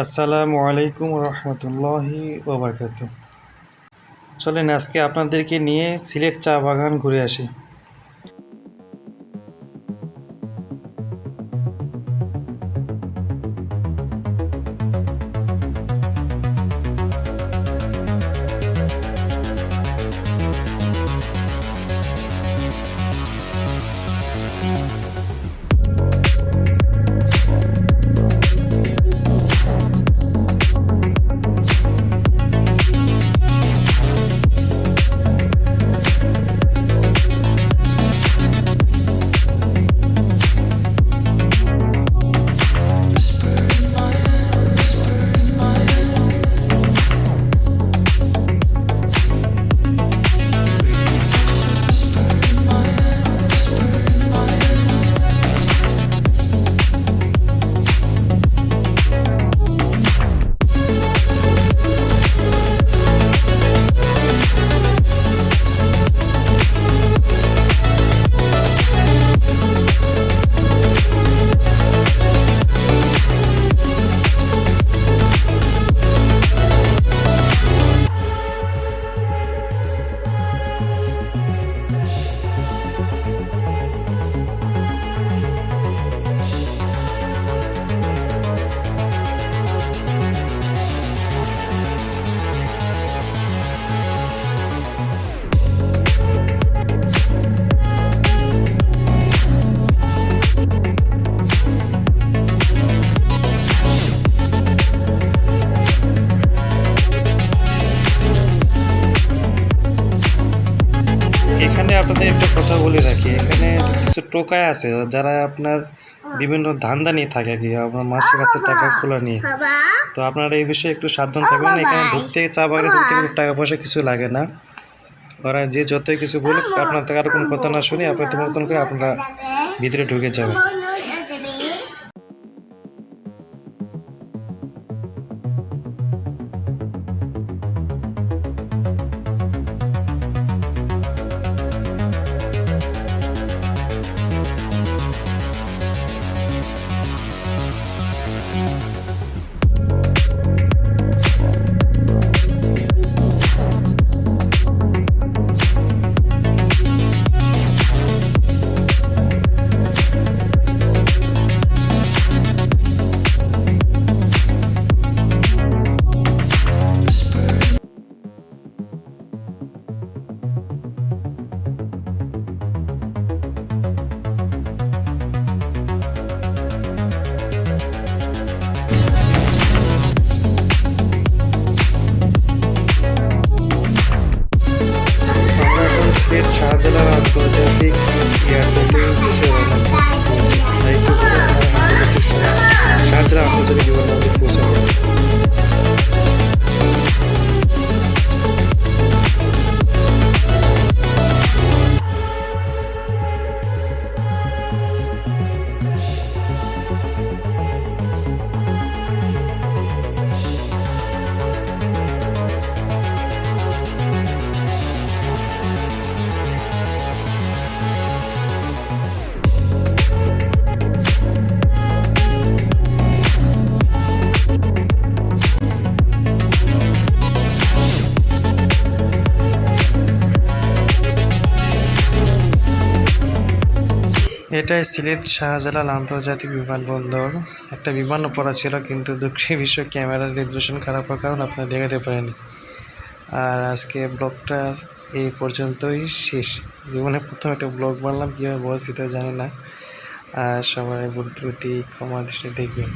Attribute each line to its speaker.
Speaker 1: আসসালামু আলাইকুম রহমতুল্লাহি ওবরকাত চলেন আজকে আপনাদেরকে নিয়ে সিলেট চা বাগান ঘুরে আসি। এখানে আপনাদের একটা কথা বলে রাখি। এখানে কিছু টোকায় আছে যারা আপনার বিভিন্ন ধান্দা নিয়ে থাকে আর কি আপনার মাসের কাছে টাকা খোলা নিয়ে। তো আপনারা এই বিষয়ে একটু সাবধান থাকবেন এখানে ঢুকতে চা বাগানে ঢুকতে গেলে টাকা পয়সা কিছু লাগে না। ওরা যে যতই কিছু বলুক আপনার থেকে আর কোনো কথা না শুনে আপনার মতন করে আপনারা ভিতরে ঢুকে যাবেন শাহজালাল আন্তর্জাতিক এটাই সিলেট শাহজালাল আন্তর্জাতিক বিমানবন্দর। একটা বিমান পড়া ছিল, কিন্তু দুঃখের বিষয় ক্যামেরার রেজুলেশন খারাপ হওয়ার কারণে আপনারা দেখাতে পারেনি আর আজকে ব্লগটা এই পর্যন্তই শেষ। জীবনে প্রথম একটা ব্লগ বানলাম, কীভাবে বলছি তা জানি না। আর সবাই ভুল ত্রুটি, ক্ষমা দৃষ্টি দেখবেন।